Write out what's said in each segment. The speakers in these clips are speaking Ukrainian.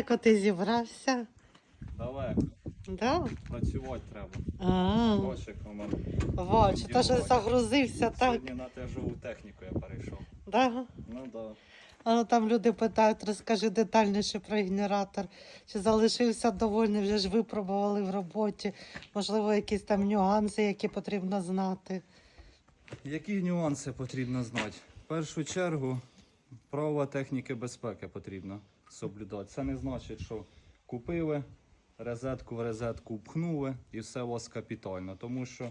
далеко ти зібрався? Далеко. Да? Працювати треба. А, мене. бачу, то що загрузився, так? Сьогодні на тяжову техніку я перейшов. Да? Ну да. А ну, там люди питають, розкажи детальніше про генератор. Чи залишився довольний, вже ж випробували в роботі. Можливо, якісь там нюанси, які потрібно знати. Які нюанси потрібно знати? В першу чергу правила техніки безпеки потрібно соблюдати. Це не значить, що купили, розетку в розетку пхнули і все у вас капітально. Тому що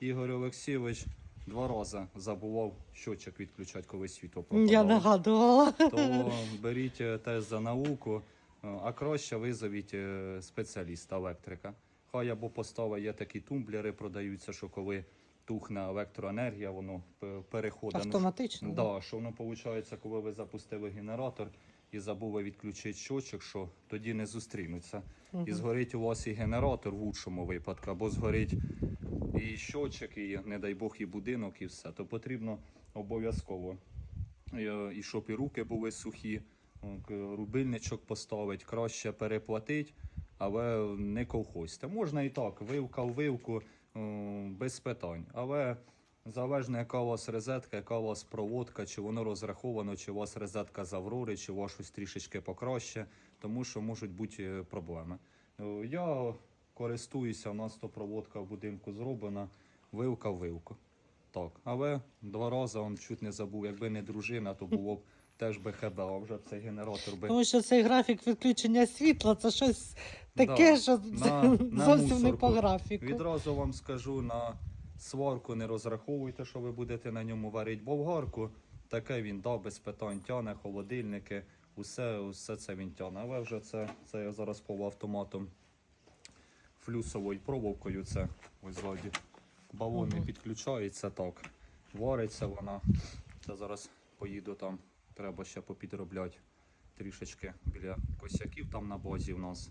Ігор Олексійович два рази забував щочок відключати, коли світло пропадало. Я нагадувала. то беріть е, теж за науку, е, а краще визовіть е, спеціаліста електрика. Хай або поставить, є такі тумблери, продаються, що коли тухне електроенергія, воно переходить. Ну, Автоматично. Да, що воно виходить, коли ви запустили генератор і забули відключити щочок, що тоді не зустрінуться. І згорить у вас і генератор в лучшому випадку, або згорить і щочок, і, не дай Бог, і будинок, і все. То потрібно обов'язково. е, І щоб і руки були сухі, рубильничок поставити, краще переплатить, але не колхозьте. Можна і так, вивка в вивку без питань. Але залежно, яка у вас розетка, яка у вас проводка, чи воно розраховано, чи у вас розетка з Аврори, чи у вас щось трішечки покраще, тому що можуть бути е, проблеми. Е, Я користуюся, у нас то проводка в будинку зроблена, вилка в вилку. Так, але два рази он чуть не забув, якби не дружина, то було б теж би ХБ, а вже б цей генератор би. Тому що цей графік відключення світла це щось таке, Да, що на- на зовсім не по графіку. Відразу вам скажу на сварку не розраховуйте, що ви будете на ньому варити болгарку. Таке він дав без питань тяне, холодильники, усе, усе це він тяне. Але вже це, це я зараз полуавтоматом флюсовою проволокою. Це ось ззаді. Балон не підключається так. Вариться вона. Це зараз поїду там. Треба ще попідробляти трішечки біля косяків там на базі в нас.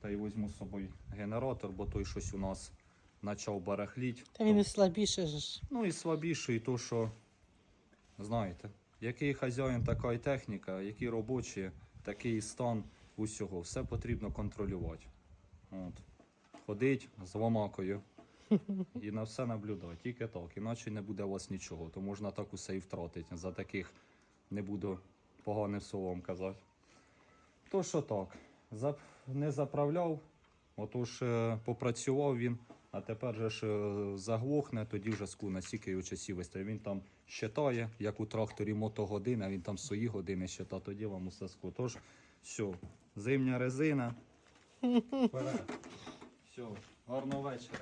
Та й візьму з собою генератор, бо той щось у нас почав барахліть. Та він і слабіше ж. Ну і слабіший, то що, знаєте, який хазяїн, така і техніка, які робочі, такий стан усього. Все потрібно контролювати. От. Ходить з ломакою і на все наблюдати. Тільки так. Іначе не буде у вас нічого. То можна так усе і втратити. За таких не буду поганим словом казати. То що так, не заправляв, отож е, попрацював він, а тепер же ж е, заглохне, тоді вже ску на його часів вистає. Він там щитає, як у тракторі мотогодина, він там свої години щита, тоді вам усе ску. Тож, все, зимня резина. Вперед. Все, гарного вечора.